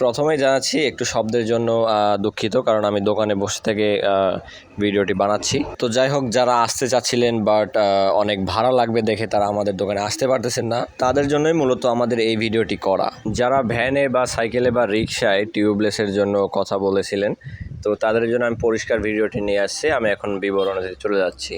প্রথমেই জানাচ্ছি একটু শব্দের জন্য দুঃখিত, কারণ আমি দোকানে বসে থেকে ভিডিওটি বানাচ্ছি। তো যাই হোক, যারা আসতে চাচ্ছিলেন বাট অনেক ভাড়া লাগবে দেখে তারা আমাদের দোকানে আসতে পারতেছেন না, তাদের জন্যই মূলত আমাদের এই ভিডিওটি করা। যারা ভ্যানে বা সাইকেলে বা রিক্সায় টিউবলেসের জন্য কথা বলেছিলেন, তো তাদের জন্য আমি পরিষ্কার ভিডিওটি নিয়ে আসছি, আমি এখন বিবরণে চলে যাচ্ছি।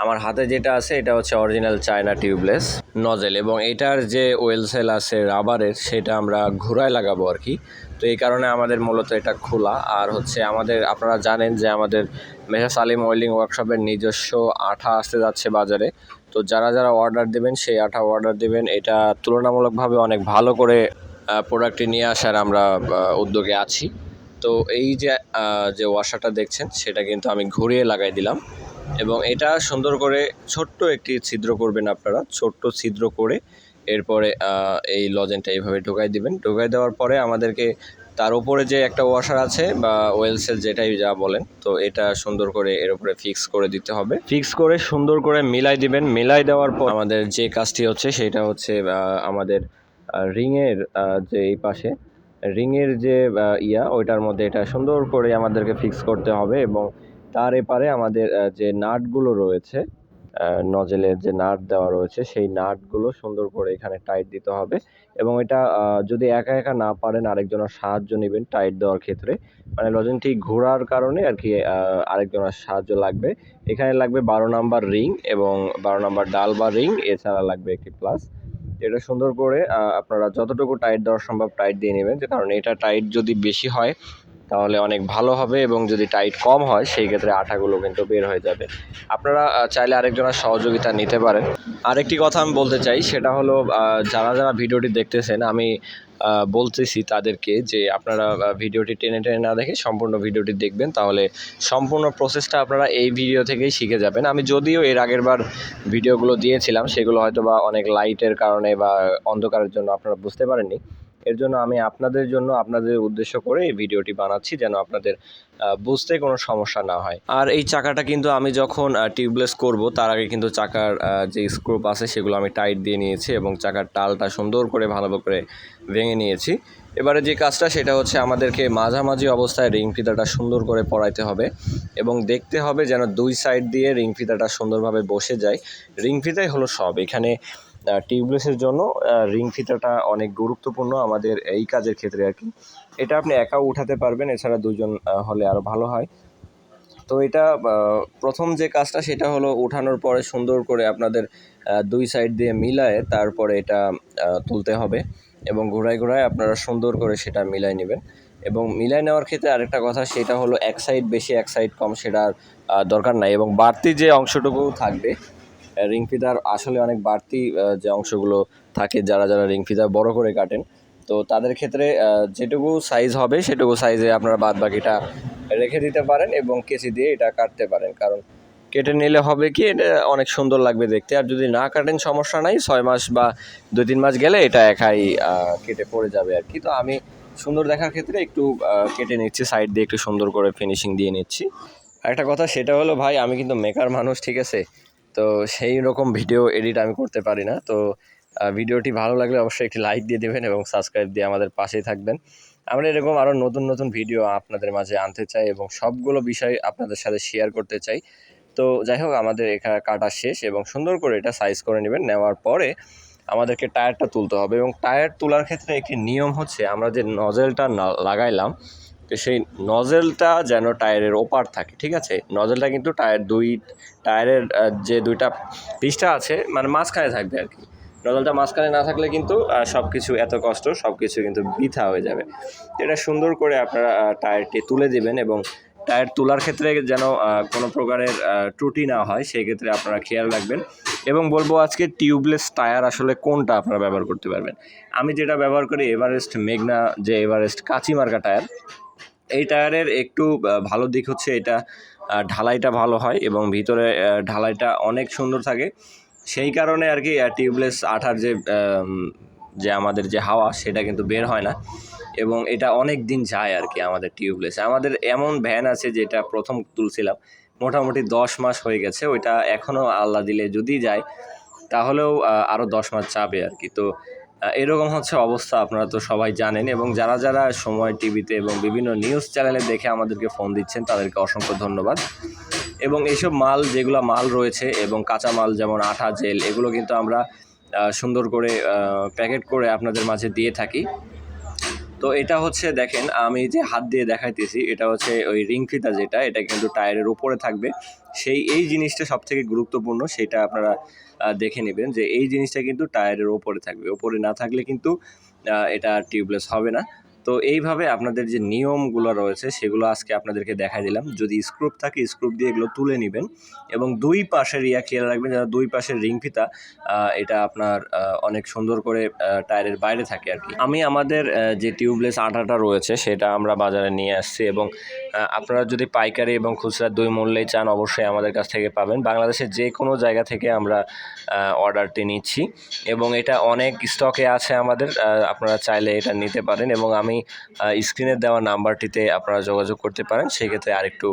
আমার হাতে যেটা আছে, এটা হচ্ছে অরিজিনাল চায়না টিউবলেস নজেল এবং এটার যে ওয়েল সেল আছে রাবারের সেটা আমরা ঘোড়ায় লাগাবো আর কি। তো এই কারণে আমাদের মূলত এটা খোলা। আর হচ্ছে আমাদের, আপনারা জানেন যে আমাদের মেহা আলিম ওয়েল্ডিং ওয়ার্কশপের নিজস্ব আঠা আসতে যাচ্ছে বাজারে। তো যারা যারা অর্ডার দেবেন, সেই আঠা অর্ডার দেবেন। এটা তুলনামূলকভাবে অনেক ভালো করে প্রোডাক্টটি নিয়ে আসার আমরা উদ্যোগে আছি। তো এই যে যে ওয়াশারটা দেখছেন, সেটা কিন্তু আমি ঘুরিয়ে লাগাই দিলাম। এবং এটা সুন্দর করে ছোট্ট একটি ছিদ্র করবেন আপনারা, ছোট্ট ছিদ্র করে এরপরে এই লজেনটা এইভাবে ঢোকাই দিবেন। ঢোকাই দেওয়ার পরে আমাদেরকে তার উপরে যে একটা ওয়াশার আছে বা ওয়েল সেল যেটাই যা বলেন, তো এটা সুন্দর করে এর উপরে ফিক্স করে দিতে হবে। ফিক্স করে সুন্দর করে মিলাই দিবেন। মিলাই দেওয়ার পর আমাদের যে কাজটি হচ্ছে সেটা হচ্ছে আমাদের রিংয়ের যে এই পাশে, রিংয়ের যে ইয়া, ওইটার মধ্যে এটা সুন্দর করে আমাদেরকে ফিক্স করতে হবে এবং তার এপারে আমাদের যে নাটগুলো রয়েছে নজেলের যে নাট দেওয়া রয়েছে, সেই নাটগুলো সুন্দর করে এখানে টাইট দিতে হবে। এবং এটা যদি একা একা না পারেন, আরেকজনের সাহায্য নেবেন টাইট দেওয়ার ক্ষেত্রে। মানে লজেনটি ঘোরার কারণে আর কি আরেকজনের সাহায্য লাগবে। এখানে লাগবে বারো নাম্বার রিং এবং বারো নাম্বার ডাল বা রিং, এছাড়া লাগবে একটি প্লাস এটা সুন্দর করে আপনারা যতটুকু টাইট দেওয়া সম্ভব টাইট দিয়ে নেবেন, যে কারণ এটা টাইট যদি বেশি হয় তাহলে অনেক ভালো হবে এবং যদি টাইট কম হয়, সেই ক্ষেত্রে আঠাগুলো কিন্তু বের হয়ে যাবে। আপনারা চাইলে আরেকজনের সহযোগিতা নিতে পারেন। আরেকটি কথা আমি বলতে চাই, সেটা হলো যারা যারা ভিডিওটি দেখতেছেন, আমি বলতেছি তাদেরকে যে আপনারা ভিডিওটি টেনে টেনে না দেখে সম্পূর্ণ ভিডিওটি দেখবেন, তাহলে সম্পূর্ণ প্রসেসটা আপনারা এই ভিডিও থেকেই শিখে যাবেন। আমি যদিও এর আগের বার ভিডিওগুলো দিয়েছিলাম, সেগুলো হয়তো বা অনেক লাইটের কারণে বা অন্ধকারের জন্য আপনারা বুঝতে পারেননি। এর জন্য আমি আপনাদের জন্য আপনাদের উদ্দেশ্য করে এই ভিডিওটি বানাচ্ছি যেন আপনাদের বুঝতে কোনো সমস্যা না হয়। আর এই চাকাটা কিন্তু আমি যখন টিউবলেস করব, তার আগে কিন্তু চাকার যে স্ক্রুপ আছে সেগুলো আমি টাইট দিয়ে নিয়েছি এবং চাকার টালটা সুন্দর করে ভালো করে ভেঙে নিয়েছি। এবারে যে কাজটা সেটা হচ্ছে আমাদেরকে মাঝামাঝি অবস্থায় রিং ফিতাটা সুন্দর করে পরাইতে হবে এবং দেখতে হবে যেন দুই সাইড দিয়ে রিং ফিতাটা সুন্দরভাবে বসে যায়। রিং ফিতাই হলো সব। এখানে টিউবলেসের জন্য রিং ফিতাটা অনেক গুরুত্বপূর্ণ আমাদের এই কাজের ক্ষেত্রে আর কি। এটা আপনি একাও উঠাতে পারবেন, এছাড়া দুজন হলে আরও ভালো হয়। তো এটা প্রথম যে কাজটা সেটা হলো উঠানোর পরে সুন্দর করে আপনাদের দুই সাইড দিয়ে মিলায়ে তারপরে এটা তুলতে হবে এবং ঘোরায় ঘোরায় আপনারা সুন্দর করে সেটা মিলাই নেবেন। এবং মিলাই নেওয়ার ক্ষেত্রে আরেকটা কথা, সেটা হলো এক সাইড বেশি, এক সাইড কম সেটার দরকার নাই। এবং বাড়তি যে অংশটুকু থাকবে রিং ফিতার আসলে অনেক বাড়তি যে অংশগুলো থাকে যারা যারা রিং ফিতা বড় করে কাটেন। তো তাদের ক্ষেত্রে যেটুকু সাইজ হবে সেটুকু সাইজে আপনারা বাদ বাকিটা রেখে দিতে পারেন এবং কেচি দিয়ে এটা কাটতে পারেন। কারণ কেটে নিলে হবে কি, এটা অনেক সুন্দর লাগবে দেখতে। আর যদি না কাটেন, সমস্যা নাই। ছয় মাস বা দুই তিন মাস গেলে এটা একাই কেটে পড়ে যাবে আর কি। তো আমি সুন্দর দেখার ক্ষেত্রে একটু কেটে নিচ্ছি সাইড দিয়ে একটু সুন্দর করে ফিনিশিং দিয়ে নিচ্ছি। একটা কথা, সেটা হলো, ভাই, আমি কিন্তু মেকার মানুষ, ঠিক আছে? তো সেই রকম ভিডিও এডিট আমি করতে পারি না। তো ভিডিওটি ভালো লাগলে অবশ্যই একটি লাইক দিয়ে দেবেন এবং সাবস্ক্রাইব দিয়ে আমাদের পাশেই থাকবেন। আমরা এরকম আরও নতুন নতুন ভিডিও আপনাদের মাঝে আনতে চাই এবং সবগুলো বিষয় আপনাদের সাথে শেয়ার করতে চাই। তো যাই হোক, আমাদের এখানে কাটা শেষ এবং সুন্দর করে এটা সাইজ করে নেবেন। নেওয়ার পরে আমাদেরকে টায়ারটা তুলতে হবে এবং টায়ার তোলার ক্ষেত্রে একটি নিয়ম হচ্ছে, আমরা যে নজেলটা লাগাইলাম তো সেই নজেলটা যেন টায়ারের ওপার থাকে, ঠিক আছে? নজেলটা কিন্তু টায়ার দুই, টায়ারের যে দুইটা পিসটা আছে মানে মাঝখানে থাকবে আর কি। নজলটা মাঝখানে না থাকলে কিন্তু সব কিছু এত কষ্ট সব কিছু কিন্তু বৃথা হয়ে যাবে। এটা সুন্দর করে আপনারা টায়ারটি তুলে দিবেন এবং টায়ার তোলার ক্ষেত্রে যেন কোনো প্রকারের ত্রুটি না হয়, সেই ক্ষেত্রে আপনারা খেয়াল রাখবেন। এবং বলব আজকে টিউবলেস টায়ার আসলে কোনটা আপনারা ব্যবহার করতে পারবেন? আমি যেটা ব্যবহার করি এভারেস্ট মেঘনা যে এভারেস্ট কাঁচি মার্কা টায়ার এই টায়ারের একটু ভালো দিক হচ্ছে এটা ঢালাইটা ভালো হয় এবং ভিতরে ঢালাইটা অনেক সুন্দর থাকে। সেই কারণে আর কি টিউবলেস আঠার যে যে আমাদের যে হাওয়া, সেটা কিন্তু বের হয় না। এবং এটা অনেক দিন যায় আর কি আমাদের টিউবলেস। আমাদের এমন ভ্যান আছে যেটা প্রথম তুলছিলাম, মোটামুটি দশ মাস হয়ে গেছে, ওইটা এখনও আল্লাহ দিলে যদি যায়, তাহলেও আরও দশ মাস যাবে আর কি। তো এরকম হচ্ছে অবস্থা আপনারা তো সবাই জানেন এবং যারা যারা সময় টিভিতে এবং বিভিন্ন নিউজ চ্যানেলে দেখে আমাদেরকে ফোন দিচ্ছেন, তাদেরকে অসংখ্য ধন্যবাদ। এবং এইসব মাল, যেগুলো মাল রয়েছে এবং কাঁচা মাল যেমন আঠা জেল, এগুলো কিন্তু আমরা সুন্দর করে প্যাকেট করে আপনাদের মাঝে দিয়ে থাকি। তো এটা হচ্ছে, দেখেন, আমি যে হাত দিয়ে দেখাইতেছি, এটা হচ্ছে ওই রিং ফিতা যেটা, এটা কিন্তু টায়ারের উপরে থাকবে। সেই, এই জিনিসটা সব থেকে গুরুত্বপূর্ণ, সেটা আপনারা দেখে নেবেন যে এই জিনিসটা কিন্তু টায়ারের ওপরে থাকবে। ওপরে না থাকলে কিন্তু এটা টিউবলেস হবে না। তো এইভাবে আপনাদের যে নিয়মগুলো রয়েছে, সেগুলো আজকে আপনাদেরকে দেখাই দিলাম। যদি স্ক্রুপ থাকে স্ক্রুপ দিয়ে এগুলো তুলে নেবেন এবং দুই পাশের ইয়া খেয়াল রাখবেন যেন দুই পাশের রিং ফিতা এটা আপনার অনেক সুন্দর করে টায়ারের বাইরে থাকে আর কি। আমি আমাদের যে টিউবলেস আটাটা রয়েছে, সেটা আমরা বাজারে নিয়ে আসছি এবং আপনারা যদি পাইকারি এবং খুচরা দুই মূল্যেই চান, অবশ্যই আমাদের কাছ থেকে পাবেন। বাংলাদেশের যে কোনো জায়গা থেকে আমরা অর্ডারটি নিচ্ছি এবং এটা অনেক স্টকে আছে আমাদের আপনারা চাইলে এটা নিতে পারেন এবং আমি স্ক্রিনে দেওয়া নাম্বারটিতে আপনারা যোগাযোগ করতে পারেন, সেক্ষেত্রে আরেকটু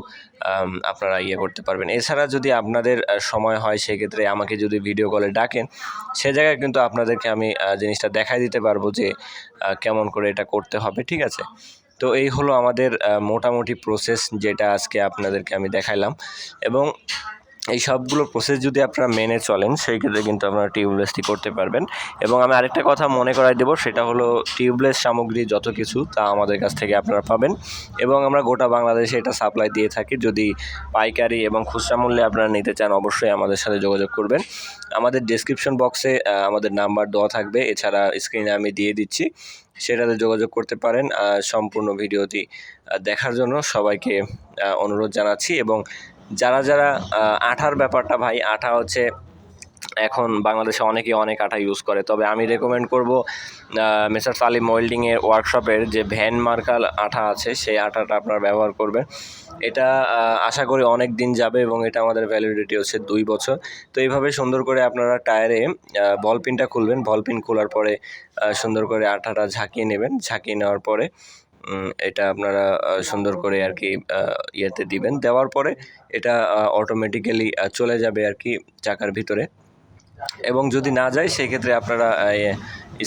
আপনারা ইয়ে করতে পারবেন। এছাড়া যদি আপনাদের সময় হয়, সেক্ষেত্রে আমাকে যদি ভিডিও কলে ডাকেন, সে জায়গায় কিন্তু আপনাদেরকে আমি জিনিসটা দেখাই দিতে পারব যে কেমন করে এটা করতে হবে, ঠিক আছে? তো এই হলো আমাদের মোটামুটি প্রসেস যেটা আজকে আপনাদেরকে আমি দেখাইলাম। এবং এই সবগুলো প্রসেস যদি আপনারা মেনে চলেন, সেই ক্ষেত্রে কিন্তু আপনারা টিউবলেসটি করতে পারবেন। এবং আমি আরেকটা কথা মনে করাই দেবো, সেটা হলো টিউবলেস সামগ্রী যত কিছু, তা আমাদের কাছ থেকে আপনারা পাবেন। এবং আমরা গোটা বাংলাদেশে এটা সাপ্লাই দিয়ে থাকি। যদি পাইকারি এবং খুচরা মূল্যে আপনারা নিতে চান, অবশ্যই আমাদের সাথে যোগাযোগ করবেন। আমাদের ডেসক্রিপশন বক্সে আমাদের নাম্বার দেওয়া থাকবে। এছাড়া স্ক্রিনে আমি দিয়ে দিচ্ছি। সেটাতে যোগাযোগ করতে পারেন। সম্পূর্ণ ভিডিওটি দেখার জন্য সবাইকে অনুরোধ জানাচ্ছি। এবং যারা যারা আঠার ব্যাপারটা ভাই, আঠা হচ্ছে এখন বাংলাদেশে অনেকে অনেক আঠা ইউজ করে। তবে আমি রেকমেন্ড করব মেসার সালিম ওয়েল্ডিংয়ের ওয়ার্কশপের যে ভ্যান মার্কাল আঠা আছে, সেই আঠাটা আপনারা ব্যবহার করবেন। এটা আশা করি অনেক দিন যাবে এবং এটা আমাদের ভ্যালিডিটি হচ্ছে দুই বছর। তো এইভাবে সুন্দর করে আপনারা টায়ারে বল পিনটা খুলবেন। বল পিন খোলার পরে সুন্দর করে আঠাটা ঝাঁকিয়ে নেবেন। ঝাঁকিয়ে নেওয়ার পরে এটা আপনারা সুন্দর করে আর কি ইয়েতে দিবেন। দেওয়ার পরে এটা অটোমেটিক্যালি চলে যাবে আর কি চাকার ভিতরে। এবং যদি না যায়, সেক্ষেত্রে আপনারা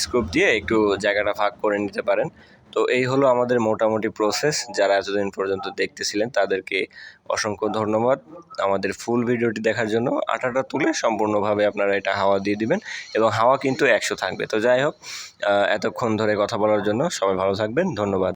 স্ক্রুপ দিয়ে একটু জায়গাটা ফাঁক করে নিতে পারেন। তো এই হলো আমাদের মোটামুটি প্রসেস যারা এতদিন পর্যন্ত দেখতেছিলেন, তাদেরকে অসংখ্য ধন্যবাদ আমাদের ফুল ভিডিওটি দেখার জন্য। আটাটা তুলে সম্পূর্ণভাবে আপনারা এটা হাওয়া দিয়ে দিবেন এবং হাওয়া কিন্তু একশো থাকবে। তো যাই হোক এতক্ষণ ধরে কথা বলার জন্য সবাই ভালো থাকবেন। ধন্যবাদ।